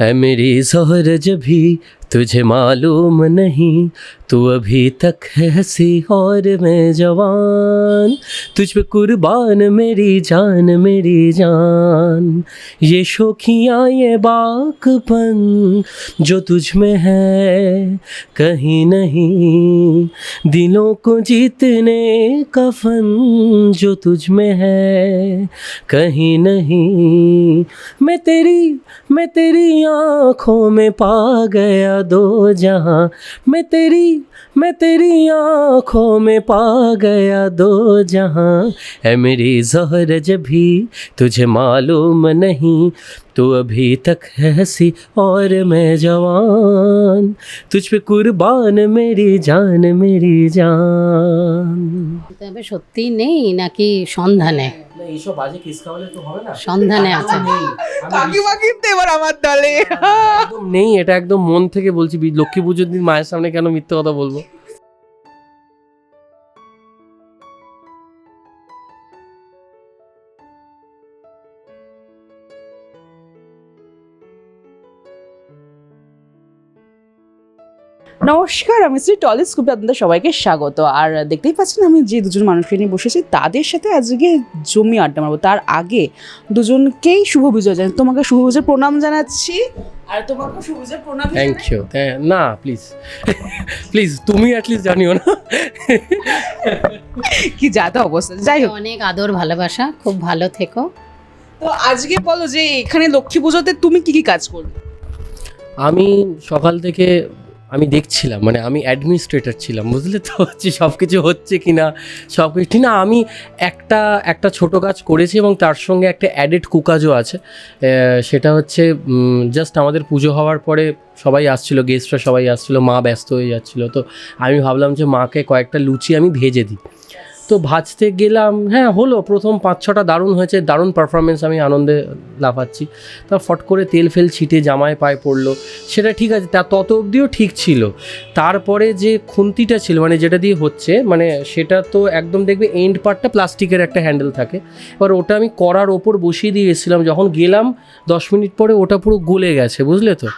है मेरी जोहरज भी तुझे मालूम नहीं, तू अभी तक है हसी और मैं जवान। तुझ पे कुर्बान मेरी जान मेरी जान। ये शोखियाँ, ये बाकपन जो तुझ में है, कहीं नहीं। दिलों को जीतने का फन जो तुझ में है, कहीं नहीं। मैं तेरी मैं तेरी आँखों में पा गया दो जहां मैं तेरी मैं तेरी आँखों में पा गया दो जहां है मेरी जहरज भी तुझे मालूम नहीं तू अभी तक है हसी और मैं जवान तुझ पे कुर्बान मेरी जान मेरी जान তবে সত্যি নেই নাকি সন্ধানে এইসব বাজে তো হবে না। সন্ধানে আছে। কাকিমা কিন্তু এবার আমার দলে একদম নেই এটা একদম মন থেকে বলছি বি- লক্ষ্মী পুজোর দিন মায়ের সামনে কেন মিথ্যে কথা বলব? নমস্কার আমি শ্রী টলিস গ্রুপে আপনাদের সবাইকে স্বাগত। আর দেখতেই পাচ্ছেন আমি যে দুজন মানুষকে নিয়ে বসেছি তাদের সাথে আজকে জমি আড্ডা মারবো। তার আগে দুজনকেই শুভ বিজয় জানাই। তোমাকে শুভ বিজয় প্রণাম জানাচ্ছি আর তোমাকে শুভ বিজয় প্রণাম থ্যাংক ইউ না প্লিজ প্লিজ তুমি অ্যাটলিস্ট জানিও না। কি যাতে অবস্থা। যাই হোক। অনেক আদর ভালোবাসা খুব ভালো থেকো। তো আজকে বলো যে এখানে লক্ষ্মী পুজোতে তুমি কি কি কাজ করবে আমি সকাল থেকে আমি দেখছিলাম মানে আমি অ্যাডমিনিস্ট্রেটর ছিলাম, বুঝলে তো? হচ্ছে সব কিছু হচ্ছে কি না সব কিছু ঠিক না, আমি একটা একটা ছোট কাজ করেছি এবং তার সঙ্গে একটা অ্যাডেড কুকাজও আছে। সেটা হচ্ছে জাস্ট আমাদের পুজো হওয়ার পরে সবাই আসছিল গেস্টরা সবাই আসছিল, মা ব্যস্ত হয়ে যাচ্ছিল। তো আমি ভাবলাম যে মাকে কয়েকটা লুচি আমি ভেজে দিই। তো ভাজতে গেলাম হ্যাঁ হলো। প্রথম পাঁচ, ছটা দারুণ হয়েছে, দারুণ পারফরমেন্স আমি আনন্দে লাফাচ্ছি। তা ফট করে তেল ফেল ছিটে জামায় পায়ে পড়ল। সেটা ঠিক আছে, তা তত অবধিও ঠিক ছিল। তারপরে যে খুন্তিটা ছিল মানে যেটা দিয়ে হচ্ছে মানে সেটা তো একদম দেখবে এন্ড পার্টটা প্লাস্টিকের একটা হ্যান্ডেল থাকে। এবার ওটা আমি করার ওপর বসিয়ে দিয়ে এসেছিলাম, যখন গেলাম, দশ মিনিট পরে ওটা পুরো গলে গেছে, বুঝলে তো?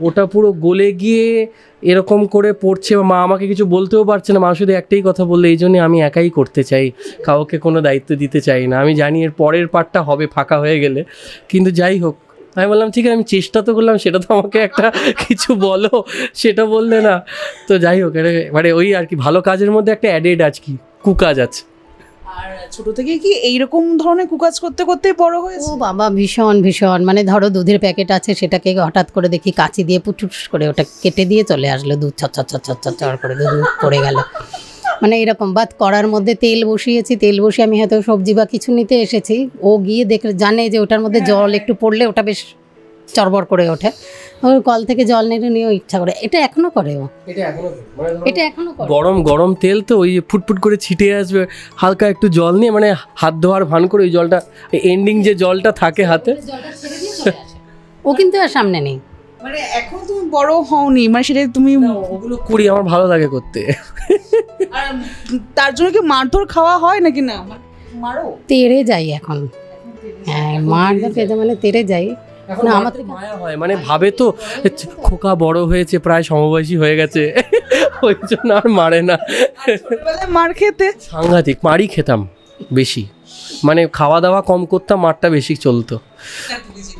ওটা পুরো গলে গিয়ে এরকম করে পড়ছে, মা আমাকে কিছু বলতেও পারছে না। মা শুধু একটাই কথা বললে, এই জন্যে আমি একাই করতে চাই, কাউকে কোনো দায়িত্ব দিতে চাই না। আমি জানি এর পরের পার্টটা হবে, ফাঁকা হয়ে গেলে। কিন্তু যাই হোক, আমি বললাম, ঠিক আছে, আমি চেষ্টা তো করলাম, সেটা তো আমাকে একটা কিছু বলো, সেটা বললে না। তো যাই হোক মানে ওই আর কি, ভালো কাজের মধ্যে একটা অ্যাডেড আজ কি কুকাজ আছে। আর ছোট থেকে কি এইরকম ধরনের কুকাজ করতে করতে বড় ও বাবা ভীষণ ভীষণ। মানে ধরো দুধের প্যাকেট আছে সেটাকে হঠাৎ করে দেখি কাঁচি দিয়ে পুটুস করে ওটা কেটে দিয়ে চলে আসলো দুধ ছট ছট ছট ছট করে দুধ পড়ে গেল। মানে এরকম বাদ কড়ার মধ্যে তেল বসিয়েছি তেল বসিয়ে আমি হয়তো সবজি বা কিছু নিতে এসেছি। ও গিয়ে দেখে জানে যে ওটার মধ্যে জল একটু পড়লে ওটা বেশ চরবর করে ওঠে। ওই কল থেকে জল নেড়ে নিয়ে ইচ্ছা করে। এটা এখনও করে ও। এটা এখনও করে। গরম গরম তেল তো ওই যে ফুটফুট করে ছিটে আসবে। হালকা একটু জল নিয়ে মানে হাত ধোয়ার ভান করে ওই জলটা এন্ডিং যে জলটা থাকে হাতে। ও কিন্তু আর সামনে নেই। মানে এখন তুমি বড় হওনি মানে সেটা তুমি ওগুলো করি আমার ভালো লাগে করতে। আর তার জন্য কি মারধর খাওয়া হয় নাকি না? মারো তেরে যাই এখন। হ্যাঁ মারধর পেতে মানে তেরে যাই। না, তো মায়া হয়। মানে ভাবে তো খোকা বড় হয়েছে প্রায় সমবয়সী হয়ে গেছে। ওই জন্য আর মারে না। মার খেতে? সাংঘাতিক মারই খেতাম বেশি। মানে খাওয়া দাওয়া কম করতাম মারটা বেশি চলতো।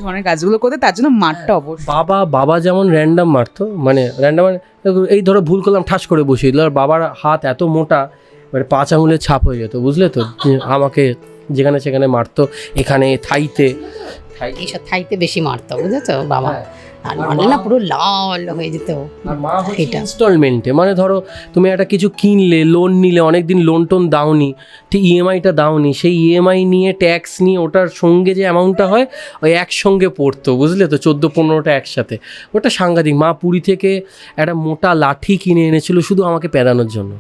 ধরনের কাজগুলো করতে তার জন্য মারটা অবশ্যই। বাবা বাবা যেমন র্যান্ডাম মারতো মানে র্যান্ডাম এই ধরো ভুল করলাম ঠাস করে বসিয়ে দিল। আর বাবার হাত এত মোটা মানে পাঁচ আঙুলের ছাপ হয়ে যেত বুঝলে তো? আমাকে যেখানে সেখানে মারতো এখানে থাইতে। থাই এইসব থাইতে বেশি মারতো বুঝেছ? বাবা। হ্যাঁ। আর মানে না পুরো লাল হয়ে যেত। মা এটা। ইনস্টলমেন্টে মানে ধরো তুমি একটা কিছু কিনলে লোন নিলে অনেক দিন লোন টোন দাওনি ঠিক ইএমআইটা দাওনি সেই ইএমআই নিয়ে ট্যাক্স নিয়ে ওটার সঙ্গে যে অ্যামাউন্টটা হয় ওই একসঙ্গে পড়তো বুঝলে তো? চোদ্দ পনেরোটা একসাথে। ওটা সাংঘাতিক। মা পুরী থেকে একটা মোটা লাঠি কিনে এনেছিল শুধু আমাকে পেদানোর জন্য।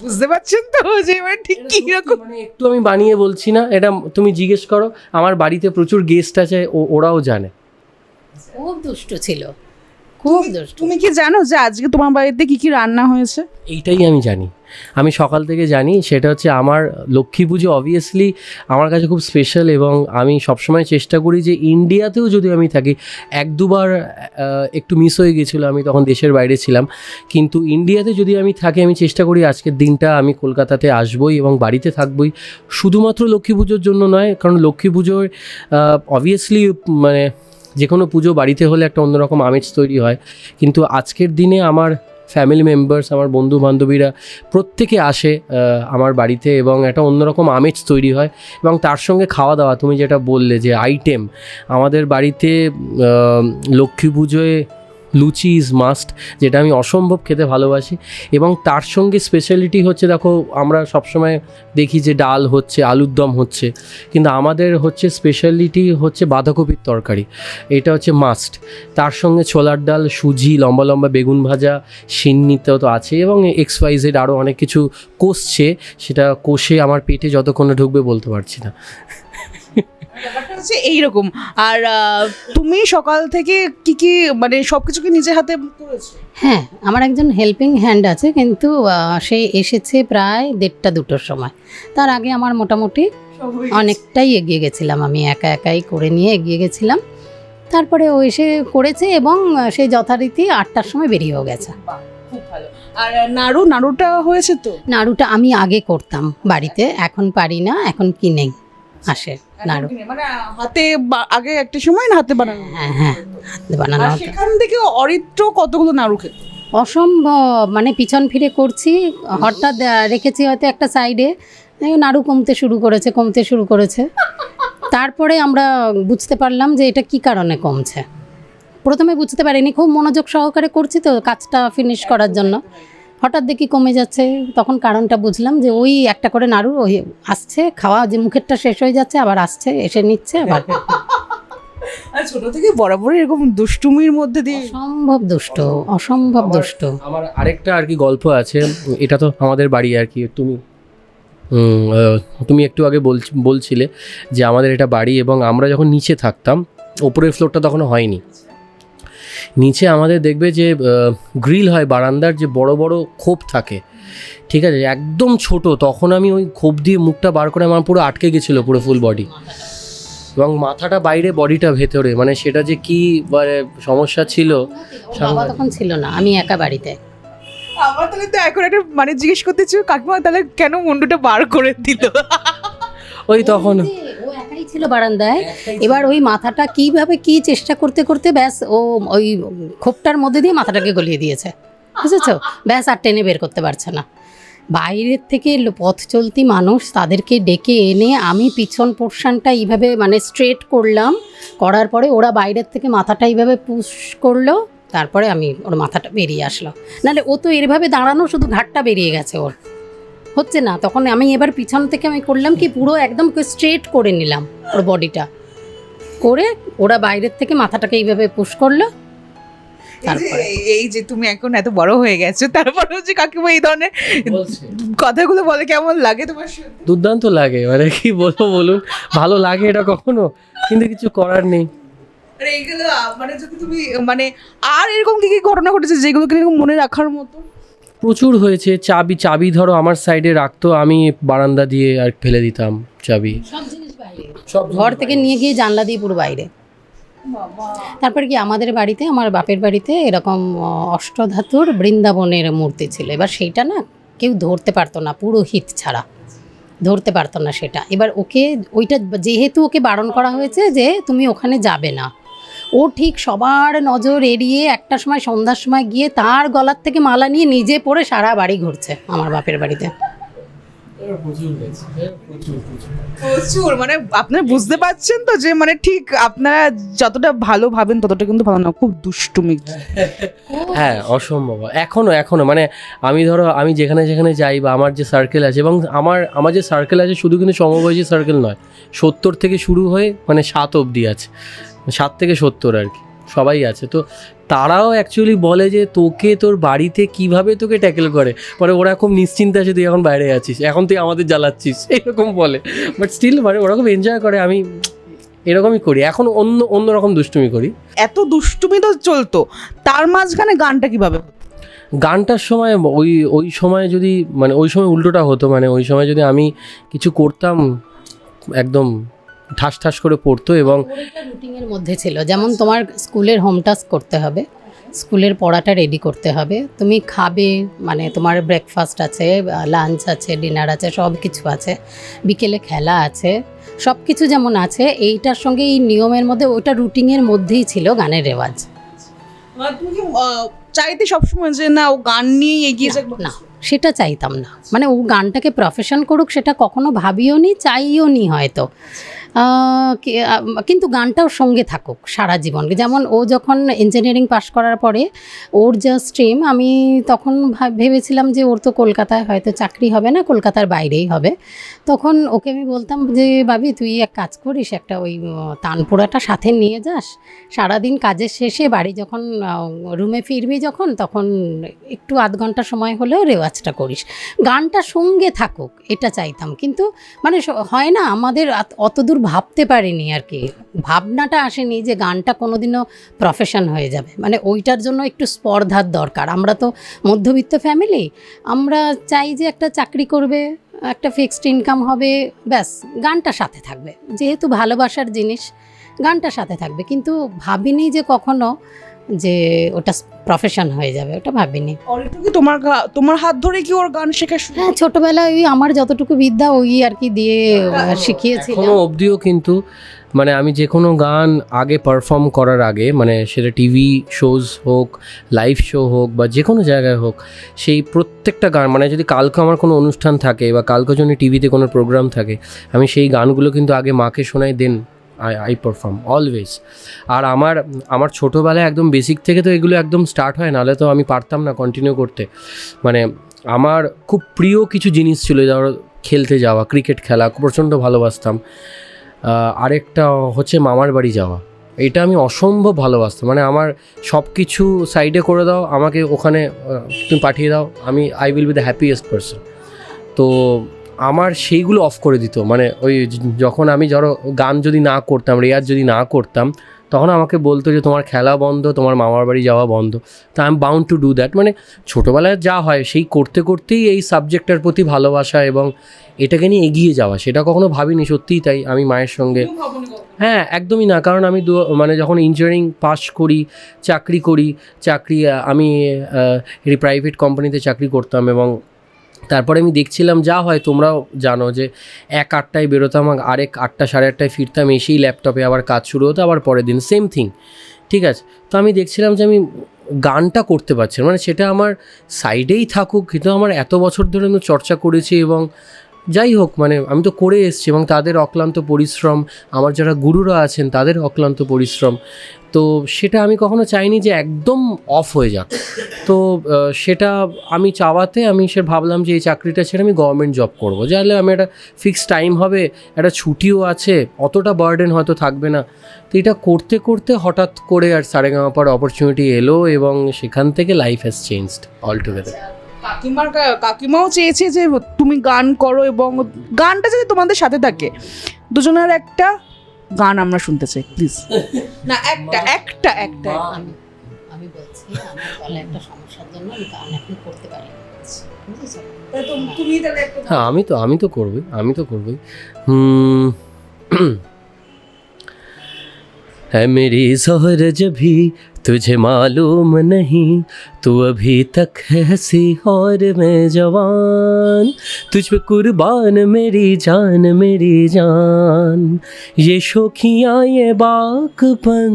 বুঝতে পারছেন তো যে এবার ঠিক কি রকম মানে একটু আমি বানিয়ে বলছি না এটা তুমি জিজ্ঞেস করো আমার বাড়িতে প্রচুর গেস্ট আছে ও ওরাও জানে। খুব দুষ্ট ছিল। খুব দুষ্টু। তুমি কি জানো যে আজকে তোমার বাড়িতে কি কি রান্না হয়েছে? এইটাই আমি জানি। আমি সকাল থেকে জানি সেটা হচ্ছে আমার লক্ষ্মী পুজো অবভিয়াসলি আমার কাছে খুব স্পেশাল এবং আমি সবসময় চেষ্টা করি যে ইন্ডিয়াতেও যদি আমি থাকি এক দুবার একটু মিস হয়ে গেছিল আমি তখন দেশের বাইরে ছিলাম। কিন্তু ইন্ডিয়াতে যদি আমি থাকি আমি চেষ্টা করি আজকের দিনটা আমি কলকাতাতে আসবই এবং বাড়িতে থাকবই। শুধুমাত্র লক্ষ্মী পুজোর জন্য নয় কারণ লক্ষ্মী পুজোর অবভিয়াসলি মানে যে কোনো পুজো বাড়িতে হলে একটা অন্যরকম আমেজ তৈরি হয়। কিন্তু আজকের দিনে আমার ফ্যামিলি মেম্বার্স আমার বন্ধু বান্ধবীরা প্রত্যেকে আসে আমার বাড়িতে এবং একটা অন্যরকম আমেজ তৈরি হয় এবং তার সঙ্গে খাওয়া দাওয়া তুমি যেটা বললে যে আইটেম আমাদের বাড়িতে লক্ষ্মী পুজোয় লুচি ইজ মাস্ট যেটা আমি অসম্ভব খেতে ভালোবাসি। এবং তার সঙ্গে স্পেশালিটি হচ্ছে, দেখো, আমরা সবসময় দেখি যে ডাল হচ্ছে, আলুর দম হচ্ছে, কিন্তু আমাদের হচ্ছে স্পেশালিটি হচ্ছে বাঁধাকপির তরকারি। এটা হচ্ছে মাস্ট তার সঙ্গে ছোলার ডাল, সুজি, লম্বা লম্বা বেগুন ভাজা সিন্নিতেও তো আছে, এবং এক্স ওয়াইজেড আরও অনেক কিছু কষছে, সেটা কষে আমার পেটে যতক্ষণে ঢুকবে বলতে পারছি না। ব্যাপারটা হচ্ছে এইরকম। আর তুমি সকাল থেকে কি কি মানে সবকিছু কি নিজের হাতে করেছ হ্যাঁ আমার একজন হেল্পিং হ্যান্ড আছে কিন্তু সে এসেছে প্রায় দেড়টা দুটোর সময়। তার আগে আমার মোটামুটি অনেকটাই এগিয়ে গেছিলাম। আমি একা একাই করে নিয়ে এগিয়ে গেছিলাম। তারপরে ও এসে করেছে এবং সে যথারীতি আটটার সময় বেরিয়েও গেছে। খুব ভালো। আর নাড়ু নাড়ুটা হয়েছে তো? নাড়ুটা আমি আগে করতাম বাড়িতে এখন পারি না এখন কিনেই আসে। নাড়ু? মানে হাতে আগে একটা সময় না হাতে বানানো। হ্যাঁ হ্যাঁ হাতে বানানো হতো। সেখান থেকে অরিত্র কতগুলো নাড়ু খেত? অসম্ভব মানে পিছন ফিরে করছি হঠাৎ রেখেছি হয়তো একটা সাইডে নাড়ু কমতে শুরু করেছে কমতে শুরু করেছে। তারপরে আমরা বুঝতে পারলাম যে এটা কি কারণে কমছে। প্রথমে বুঝতে পারিনি খুব মনোযোগ সহকারে করছি তো কাজটা ফিনিশ করার জন্য। হঠাৎ দেখি কমে যাচ্ছে। তখন কারণটা বুঝলাম যে ওই একটা করে নাড়ু ওই আসছে খাওয়া যে মুখেরটা শেষ হয়ে যাচ্ছে আবার আসছে এসে নিচ্ছে আবার ছোট থেকে বরাবর এরকম দুষ্টুমির মধ্যে দিয়ে অসম্ভব দুষ্ট অসম্ভব। দুষ্ট। আমার আরেকটা আর কি গল্প আছে। এটা তো আমাদের বাড়ি আর কি তুমি তুমি একটু আগে বল বলছিলে যে আমাদের এটা বাড়ি এবং আমরা যখন নিচে থাকতাম ওপরের ফ্লোরটা তখনও হয়নি। নিচে আমাদের দেখবে যে গ্রিল হয় বারান্দার যে বড় বড় খোপ থাকে। ঠিক আছে? একদম ছোট। তখন আমি ওই খোপ দিয়ে মুখটা বার করে আমার পুরো আটকে গেছিল পুরো ফুল বডি এবং মাথাটা বাইরে বডিটা ভেতরে। মানে সেটা যে কি মানে সমস্যা ছিল বাবা তখন ছিল না। আমি একা বাড়িতে। আমার তাহলে তো এখন একটা মানে জিজ্ঞেস করতে চাই কাকিমা তাহলে কেন মুন্ডুটা বার করে দিল? ওই তখন একাই ছিল বারান্দায়। এবার ওই মাথাটা কীভাবে কি চেষ্টা করতে করতে ব্যাস ও ওই খোপটার মধ্যে দিয়ে মাথাটাকে গলিয়ে দিয়েছে। বুঝেছ? ব্যাস আর টেনে বের করতে পারছে না। বাইরের থেকে পথ চলতি মানুষ তাদেরকে ডেকে এনে আমি পিছন পোর্শনটা এইভাবে মানে স্ট্রেট করলাম। করার পরে ওরা বাইরের থেকে মাথাটা এইভাবে পুশ করল। তারপরে আমি ওর মাথাটা বেরিয়ে আসলো। নাহলে ও তো এরভাবে দাঁড়ানো শুধু ঘাটটা বেরিয়ে গেছে ওর। হচ্ছে না তখন আমি এবার পিছন থেকে আমি করলাম কি পুরো একদম স্ট্রেট করে নিলাম ওর বডিটা। করে ওরা বাইরের থেকে মাথাটাকে এইভাবে পুশ করল তারপরে। এই যে- তুমি এখন এত বড় হয়ে গেছো তারপরে হচ্ছে কাকিমা এই ধরনের কথাগুলো বলে কেমন লাগে তোমার দুর্দান্ত লাগে মানে কি বলব বলুন ভালো লাগে এটা কখনো কিন্তু কিছু করার নেই। আর এইগুলো মানে যদি তুমি মানে আর এরকম কি কি ঘটনা ঘটেছে যেগুলো কি এরকম মনে রাখার মতো? প্রচুর হয়েছে চাবি চাবি ধরো আমার সাইডে রাখতো আমি বারান্দা দিয়ে আর ফেলে দিতাম চাবি। সব জিনিস বাইরে। সব ঘর থেকে নিয়ে গিয়ে জানলা দিয়ে পুরো বাইরে। তারপরে কি আমাদের বাড়িতে আমার বাপের বাড়িতে এরকম অষ্টধাতুর বৃন্দাবনের মূর্তি ছিল। এবার সেইটা না কেউ ধরতে পারতো না পুরোহিত ছাড়া। ধরতে পারতো না সেটা। এবার ওকে ওইটা যেহেতু ওকে বারণ করা হয়েছে যে তুমি ওখানে যাবে না। ও ঠিক সবার নজর এড়িয়ে একটা সময় সন্ধ্যার সময় গিয়ে তার গলার থেকে মালা নিয়ে নিজে পরে সারা বাড়ি ঘুরছে আমার বাপের বাড়িতে। প্রচুর মানে আপনারা বুঝতে পারছেন তো যে মানে ঠিক আপনারা যতটা ভালো ভাবেন ততটা কিন্তু ভালো না খুব দুষ্টুমি। হ্যাঁ অসম্ভব। এখনও এখনও মানে আমি ধরো আমি যেখানে যেখানে যাই বা আমার যে সার্কেল আছে এবং আমার আমার যে সার্কেল আছে শুধু কিন্তু সমবয়সী সার্কেল নয় সত্তর থেকে শুরু হয়ে মানে সাত অবধি আছে। সাত থেকে সত্তর আর কি সবাই আছে। তো তারাও অ্যাকচুয়ালি বলে যে তোকে তোর বাড়িতে কীভাবে তোকে ট্যাকেল করে? পরে ওরা খুব নিশ্চিন্তে আছে তুই এখন বাইরে আছিস এখন তুই আমাদের জ্বালাচ্ছিস। এরকম বলে। বাট স্টিল মানে ওরকম এনজয় করে আমি এরকমই করি। এখন অন্য অন্যরকম দুষ্টুমি করি। এত দুষ্টুমি তো চলতো তার মাঝখানে গানটা কীভাবে গানটার সময় ওই ওই সময় যদি মানে ওই সময় উল্টোটা হতো মানে ওই সময় যদি আমি কিছু করতাম একদম ঠাস ঠাস করে পড়তো এবং রুটিনের মধ্যে ছিল। যেমন তোমার স্কুলের হোম টাস্ক করতে হবে স্কুলের পড়াটা রেডি করতে হবে তুমি খাবে মানে তোমার ব্রেকফাস্ট আছে লাঞ্চ আছে ডিনার আছে সব কিছু আছে বিকেলে খেলা আছে সব কিছু যেমন আছে এইটার সঙ্গে এই নিয়মের মধ্যে ওইটা রুটিনের মধ্যেই ছিল গানের রেওয়াজ। মানে তুমি চাইতে সবসময় যে না ও গান নিয়ে এগিয়ে যাক? না সেটা চাইতাম না। মানে ও গানটাকে প্রফেশন করুক সেটা কখনো ভাবিও নি চাইও নি হয়তো। কিন্তু গানটাও সঙ্গে থাকুক সারা জীবন যেমন ও যখন ইঞ্জিনিয়ারিং পাশ করার পরে ওর যা স্ট্রিম আমি তখন ভাব- ভেবেছিলাম যে ওর তো কলকাতায় হয়তো চাকরি হবে না, কলকাতার বাইরেই হবে। তখন ওকে আমি বলতাম যে বাবি তুই এক কাজ করিস, একটা ওই তানপুরাটা সাথে নিয়ে যাস। সারাদিন কাজের শেষে বাড়ি যখন রুমে ফিরবি যখন, তখন একটু আধ ঘণ্টা সময় হলেও রেওয়াজটা করিস। গানটা সঙ্গে থাকুক, এটা চাইতাম। কিন্তু মানে হয় না, আমাদের আত- অতদূর ভাবতে পারিনি আর কি। ভাবনাটা আসেনি যে গানটা কোনোদিনও প্রফেশন হয়ে যাবে। মানে ওইটার জন্য একটু স্পর্ধার দরকার। আমরা তো মধ্যবিত্ত ফ্যামিলি আমরা চাই যে একটা চাকরি করবে, একটা ফিক্সড ইনকাম হবে, ব্যাস, গানটা সাথে থাকবে। যেহেতু ভালোবাসার জিনিস, গানটা সাথে থাকবে। কিন্তু ভাবিনি যে কখনো যে ওটা প্রফেশন হয়ে যাবে ওটা ভাবিনি। কি তোমার তোমার হাত ধরে কি ওর গান শেখা শুরু হ্যাঁ ছোটবেলায় ওই আমার যতটুকু বিদ্যা ওই আর কি দিয়ে শিখিয়েছি শিখিয়েছিলাম। এখনও অবধিও কিন্তু মানে আমি যে কোনো গান আগে পারফর্ম করার আগে মানে সেটা টিভি শোজ হোক লাইভ শো হোক বা যে কোনো জায়গায় হোক সেই প্রত্যেকটা গান মানে যদি কালকে আমার কোনো অনুষ্ঠান থাকে বা কালকে যদি টিভিতে কোনো প্রোগ্রাম থাকে আমি সেই গানগুলো কিন্তু আগে মাকে শোনাই then I I perform always আর আমার আমার ছোটোবেলায় একদম বেসিক থেকে তো এগুলো একদম স্টার্ট হয়, নাহলে তো আমি পারতাম না কন্টিনিউ করতে। মানে আমার খুব প্রিয় কিছু জিনিস ছিল, ধরো খেলতে যাওয়া ক্রিকেট খেলা, প্রচণ্ড ভালোবাসতাম। আরেকটা হচ্ছে মামার বাড়ি যাওয়া। এটা আমি অসম্ভব ভালোবাসতাম। মানে আমার সব কিছু সাইডে করে দাও, আমাকে ওখানে তুমি পাঠিয়ে দাও, আমি I will be the happiest person তো আমার সেইগুলো অফ করে দিত। মানে ওই যখন আমি ধরো গান যদি না করতাম রেয়াজ যদি না করতাম তখন আমাকে বলতো যে তোমার খেলা বন্ধ তোমার মামার বাড়ি যাওয়া বন্ধ। তা I am bound to do that মানে ছোটোবেলায় যা হয় সেই করতে করতেই এই সাবজেক্টটার প্রতি ভালোবাসা এবং এটাকে নিয়ে এগিয়ে যাওয়া। সেটা কখনো ভাবিনি সত্যিই তাই আমি মায়ের সঙ্গে। হ্যাঁ একদমই না। কারণ আমি দু মানে যখন ইঞ্জিনিয়ারিং পাস করি চাকরি করি চাকরি আমি প্রাইভেট কোম্পানিতে চাকরি করতাম এবং তারপরে আমি দেখছিলাম, যা হয় তোমরাও জানো যে এক আটটায় বেরোতাম আরেক আটটা সাড়ে আটটায় ফিরতাম, এসেই ল্যাপটপে আবার কাজ শুরু হতো, আবার পরের দিন সেম থিং ঠিক আছে তো আমি দেখছিলাম যে আমি গানটা করতে পারছি। মানে সেটা আমার সাইডেই থাকুক, কিন্তু আমার এত বছর ধরে আমি চর্চা করেছি এবং যাই হোক মানে আমি তো করে এসেছি এবং তাদের অক্লান্ত পরিশ্রম, আমার যারা গুরুরা আছেন তাদের অক্লান্ত পরিশ্রম তো সেটা আমি কখনো চাইনি যে একদম অফ হয়ে যাক। তো সেটা আমি চাওয়াতে আমি সে ভাবলাম যে এই চাকরিটা ছেড়ে আমি গভর্নমেন্ট জব করব। যাহলে আমি একটা ফিক্সড টাইম হবে, একটা ছুটিও আছে, অতটা বার্ডেন হয়তো থাকবে না। তো এটা করতে করতে হঠাৎ করে আর সারেগামাপার অপরচুনিটি এলো এবং সেখান থেকে life has changed all together কাকিমার কাকিমাও চেয়েছে যে তুমি গান করো এবং গানটা যদি তোমাদের সাথে থাকে, দুজনের একটা গান আমরা শুনতে চাই প্লিজ না একটা একটা একটা আমি আমি বলছি আমার গলায় একটা সমস্যার জন্য আমি গান এখন করতে পারি না। বুঝেছো? তুমি তাহলে একটা হ্যাঁ আমি তো আমি তো করবই আমি তো করবই হুম है मेरी जोहरज भी तुझे मालूम नहीं तू अभी तक है हसी और मैं जवान। तुझ पे कुर्बान, मेरी जान मेरी जान। ये शोखियाँ, ये बाकपन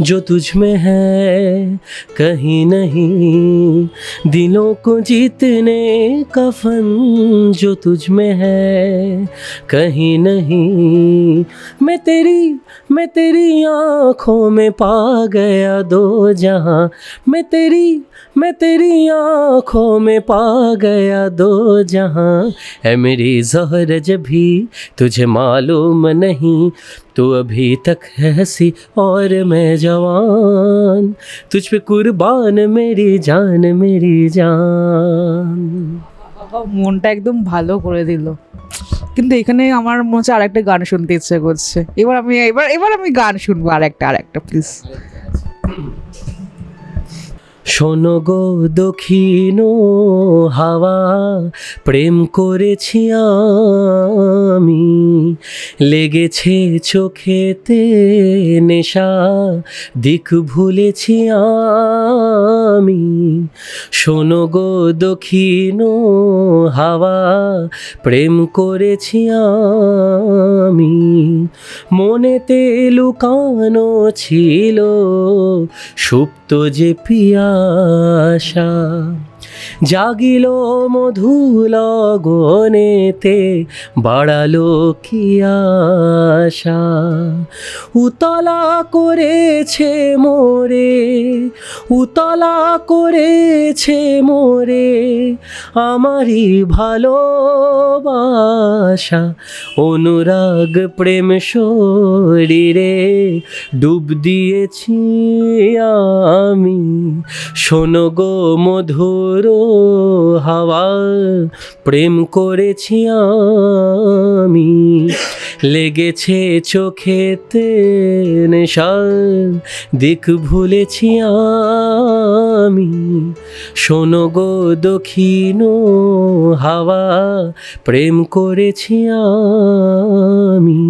जो तुझ में है, कहीं नहीं। दिलों को जीतने का फन जो तुझ में है, कहीं नहीं। मैं तेरी मैं तेरी आँखों में पा गया दो जहाँ। मैं तेरी मैं तेरी आँखों में पा गया दो जहां है मेरी जहर जब भी तुझे मालूम नहीं तू अभी तक है हसी और मैं जवान तुझ पे कुर्बान मेरी जान मेरी जान মনটা একদম ভালো করে দিল কিন্তু এখানে আমার মনে হচ্ছে আরেকটা গান শুনতে ইচ্ছে করছে এবার আমি এবার এবার আমি গান শুনবো আরেকটা আরেকটা প্লিজ শোনো গো দক্ষিণ হাওয়া, প্রেম করেছি আমি। লেগেছে চোখেতে নেশা, দিক ভুলেছি আমি। শোনো গো দক্ষিণ হাওয়া, প্রেম করেছি আমি। মনেতে লুকানো ছিল সুপ্ত যে Asha. জাগিল মধুল গনেতে বাড়ালো কি আশা? উতলা করেছে মোরে, উতলা করেছে মোরে, আমারই ভালোবাসা। অনুরাগ প্রেম শরীরে ডুব দিয়েছি আমি। শোনো গো মধুর হাওয়া। প্রেম করেছি আমি, লেগেছে চোখেতে দিক ভুলেছি আমি, শোনো গো দক্ষিণ হাওয়া। প্রেম করেছি আমি।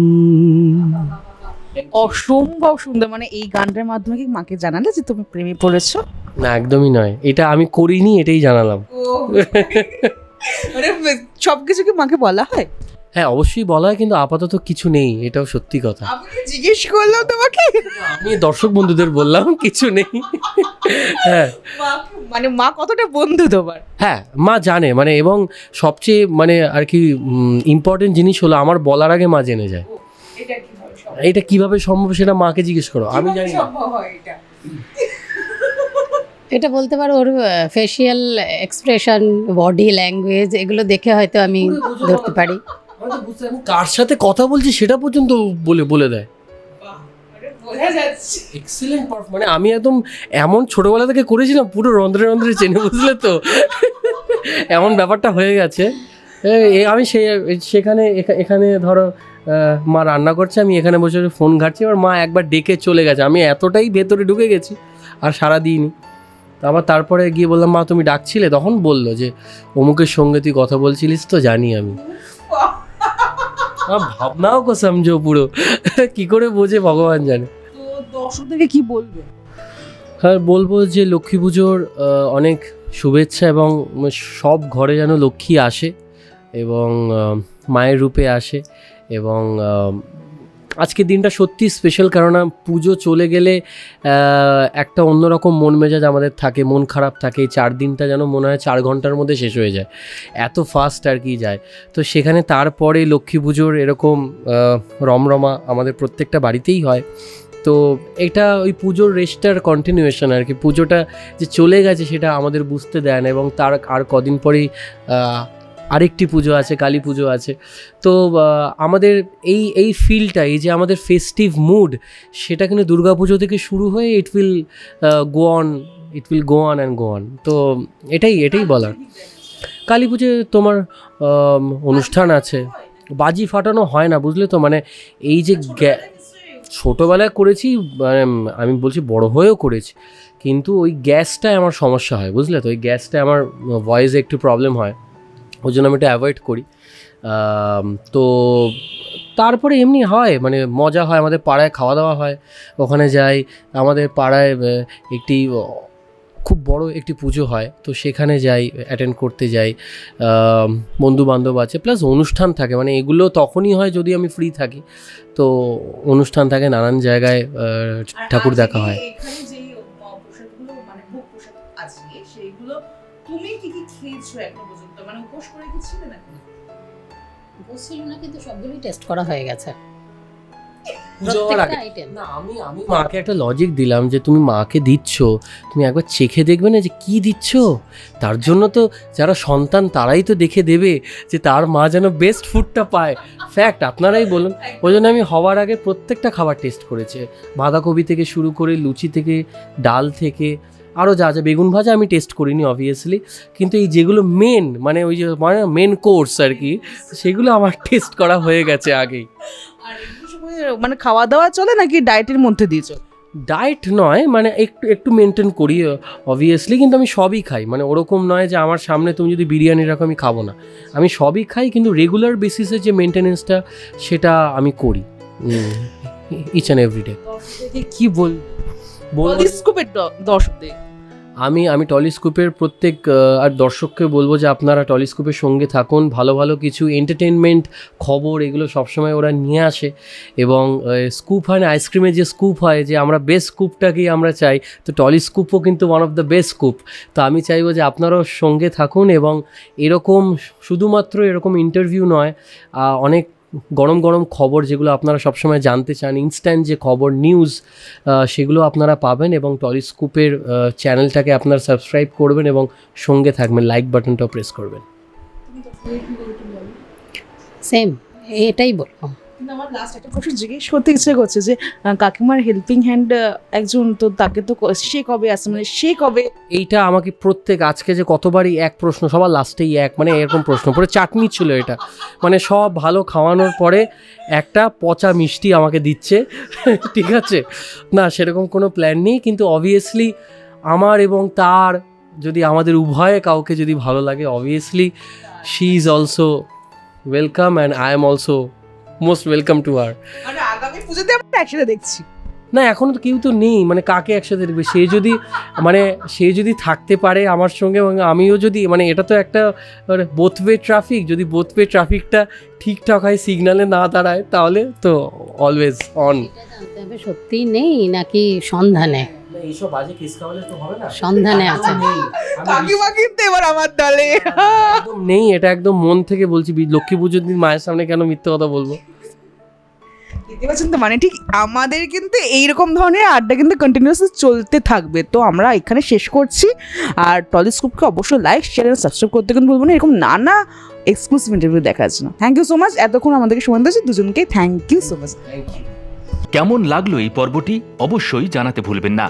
অসম্ভব সুন্দর মানে এই গানটার মাধ্যমে কি মাকে জানালে যে তুমি প্রেমে পড়েছো? না একদমই নয়। এটা আমি করিনি এটাই জানালাম। মানে সব কিছু কি মাকে বলা হয়? হ্যাঁ অবশ্যই বলা হয় কিন্তু আপাতত কিছু নেই এটাও সত্যি কথা। জিজ্ঞেস করলাম তোমাকে? আমি দর্শক বন্ধুদের বললাম কিছু নেই। হ্যাঁ। মানে মা কতটা বন্ধু তোমার? হ্যাঁ মা জানে মানে এবং সবচেয়ে মানে আর কি ইম্পর্টেন্ট জিনিস হলো আমার বলার আগে মা জেনে যায়। এটা কীভাবে সম্ভব? এটা কীভাবে সম্ভব সেটা মাকে জিজ্ঞেস করো আমি জানি না। সম্ভব হয় এটা? এটা বলতে পারো ওর ফেসিয়াল এক্সপ্রেশন বডি ল্যাঙ্গুয়েজ এগুলো দেখে হয়তো আমি ধরতে পারি। কার সাথে কথা বলছি সেটা পর্যন্ত বলে বলে দেয়। বাহ, মানে এক্সিলেন্ট মানে আমি একদম এমন ছোটবেলা থেকে করেছিলাম পুরো রন্ধ্রে রন্ধ্রে চেনে বুঝলে তো? এমন ব্যাপারটা হয়ে গেছে। আমি সে সেখানে এখানে ধরো মা রান্না করছে আমি এখানে বসে বসে ফোন ঘাটছি এবার মা একবার ডেকে চলে গেছে। আমি এতটাই ভেতরে ঢুকে গেছি আর সারা দিইনি আবার তারপরে গিয়ে বললাম মা তুমি ডাকছিলে? তখন বলল যে অমুকের সঙ্গে তুই কথা বলছিলিস তো জানি আমি। ভাবনাও কো সমঝো পুরো। কি করে বোঝে ভগবান জানে। দর্শকদেরকে কি বলবে? হ্যাঁ বলব যে লক্ষ্মী পুজোর অনেক শুভেচ্ছা এবং সব ঘরে যেন লক্ষ্মী আসে এবং মায়ের রূপে আসে এবং আজকের দিনটা সত্যি স্পেশাল কেননা পুজো চলে গেলে একটা অন্যরকম মন মেজাজ আমাদের থাকে, মন খারাপ থাকে। এই চার দিনটা যেন মনে হয় চার ঘণ্টার মধ্যে শেষ হয়ে যায়। এত ফাস্ট আর কি যায়। তো সেখানে তারপরে লক্ষ্মী পুজোর এরকম রমরমা আমাদের প্রত্যেকটা বাড়িতেই হয়। তো এটা ওই পুজোর রেস্টার কন্টিনিউয়েশন আর কি। পুজোটা যে চলে গেছে সেটা আমাদের বুঝতে দেয় না এবং তার আর কদিন পরেই আরেকটি পুজো আছে কালী পুজো আছে। তো আমাদের এই এই ফিলটা এই যে আমাদের ফেস্টিভ মুড সেটা কিন্তু দুর্গা পুজো থেকে শুরু হয়ে it will go on it will go on and go on তো এটাই এটাই বলার। কালী পুজো তোমার অনুষ্ঠান আছে। বাজি ফাটানো হয় না বুঝলে তো? মানে এই যে গ্যা- ছোটোবেলায় করেছি মানে আমি বলছি বড় হয়েও করেছি। কিন্তু ওই গ্যাসটায় আমার সমস্যা হয় বুঝলে তো? ওই গ্যাসটায় আমার ভয়েসে একটু প্রবলেম হয়। ওই জন্য আমি এটা অ্যাভয়েড করি। তো তারপরে এমনি হয় মানে মজা হয় আমাদের পাড়ায় খাওয়া দাওয়া হয় ওখানে যাই আমাদের পাড়ায় একটি খুব বড় একটি পুজো হয় তো সেখানে যাই অ্যাটেন্ড করতে যাই বন্ধু বান্ধব আছে প্লাস অনুষ্ঠান থাকে মানে এগুলো তখনই হয় যদি আমি ফ্রি থাকি তো অনুষ্ঠান থাকে নানান জায়গায় ঠাকুর দেখা হয়। তুমি কি কি খেয়েছো এখনও পর্যন্ত? মানে উপোস করে কি ছিলে নাকি? ছিল না কিন্তু সবগুলোই টেস্ট করা হয়ে গেছে। না আমি মাকে একটা লজিক দিলাম যে তুমি মাকে দিচ্ছ তুমি একবার চেখে দেখবে না যে কি দিচ্ছ? তার জন্য তো যারা সন্তান তারাই তো দেখে দেবে যে তার মা যেন বেস্ট ফুডটা পায়। ফ্যাক্ট আপনারাই বলুন। ওই জন্য আমি হওয়ার আগে প্রত্যেকটা খাবার টেস্ট করেছে। বাঁধাকপি থেকে শুরু করে লুচি থেকে ডাল থেকে আরও যা যা বেগুন ভাজা আমি টেস্ট করিনি অবভিয়াসলি কিন্তু এই যেগুলো মেন মানে ওই যে মানে মেন কোর্স আর কি সেগুলো আমার টেস্ট করা হয়ে গেছে আগেই। মানে খাওয়া দাওয়া চলে নাকি ডায়েটের মধ্যে দিয়ে চলে? ডায়েট নয় মানে একটু একটু মেনটেন করি অবভিয়াসলি কিন্তু আমি সবই খাই। মানে ওরকম নয় যে আমার সামনে তুমি যদি বিরিয়ানি রাখো আমি খাব না। আমি সবই খাই কিন্তু রেগুলার বেসিসে যে মেনটেনেন্সটা সেটা আমি করি। ইচ অ্যান্ড এভরিডে কি বল বলব স্কুপের দর্শকদের আমি আমি টলিস্কোপের প্রত্যেক আর দর্শককে বলব যে আপনারা টলিস্কোপের সঙ্গে থাকুন ভালো ভালো কিছু এন্টারটেনমেন্ট খবর এগুলো সবসময় ওরা নিয়ে আসে এবং স্কুপ হয় না আইসক্রিমের যে স্কুপ হয় যে আমরা বেস্ট স্কুপটাকেই আমরা চাই তো টলিস্কোপও কিন্তু one of the best scoop তো আমি চাইব যে আপনারাও সঙ্গে থাকুন এবং এরকম শুধুমাত্র এরকম ইন্টারভিউ নয় অনেক গরম গরম খবর যেগুলো আপনারা সবসময় জানতে চান ইনস্ট্যান্ট যে খবর নিউজ সেগুলো আপনারা পাবেন এবং টলিস্কোপের চ্যানেলটাকে আপনারা সাবস্ক্রাইব করবেন এবং সঙ্গে থাকবেন লাইক বাটনটাও প্রেস করবেন। সেম এটাই বলব আমার লাস্ট জিজ্ঞেস করতে ইচ্ছে করছে যে কাকিমার হেল্পিং হ্যান্ড একজন তো তাকে তো সে কবে আসে মানে সে কবে? এইটা আমাকে প্রত্যেক আজকে যে কতবারই এক প্রশ্ন, সবার লাস্টেই এক মানে এরকম প্রশ্ন। পরে চাটনি ছিল এটা। মানে সব ভালো খাওয়ানোর পরে একটা পচা মিষ্টি আমাকে দিচ্ছে। ঠিক আছে? না, সেরকম কোনো প্ল্যান নেই, কিন্তু অবভিয়াসলি আমার এবং তার যদি আমাদের উভয়ে কাউকে যদি ভালো লাগে obviously she is also welcome and I am also most welcome to আর মানে আগামী পুজোতে আমরা একসাথে দেখছি। না এখনও তো কেউ তো নেই মানে কাকে একসাথে দেখবে? সে যদি মানে সে যদি থাকতে পারে আমার সঙ্গে এবং আমিও যদি মানে এটা তো একটা বোথওয়ে ট্রাফিক যদি বোথওয়ে ট্রাফিকটা ঠিকঠাক হয় সিগনালে না দাঁড়ায় তাহলে তো অলওয়েজ অন এটা জানতে হবে সত্যিই নেই নাকি সন্ধানে? এইসব বাজে কিস খাওয়ালে তো হবে না। সন্ধানে আছে। কাকিমা কিন্তু এবার আমার দলে। একদম নেই এটা একদম মন থেকে বলছি বি- লক্ষ্মী পুজোর দিন মায়ের সামনে কেন মিথ্যে কথা বলব? দেখতে পাচ্ছেন তো মানে ঠিক আমাদের কিন্তু এইরকম ধরনের আড্ডা কিন্তু কন্টিনিউয়াসলি চলতে থাকবে। তো আমরা এখানে শেষ করছি। আর টলিস্কোপকে অবশ্যই লাইক শেয়ার আর সাবস্ক্রাইব করতে কিন্তু বলব না। এরকম নানা এক্সক্লুসিভ ইন্টারভিউ দেখার জন্য। থ্যাংক ইউ সো মাচ এতক্ষণ আমাদেরকে সময় দিয়েছে দুজনকে থ্যাংক ইউ সো মাচ কেমন লাগল এই পর্বটি? অবশ্যই জানাতে ভুলবেন না।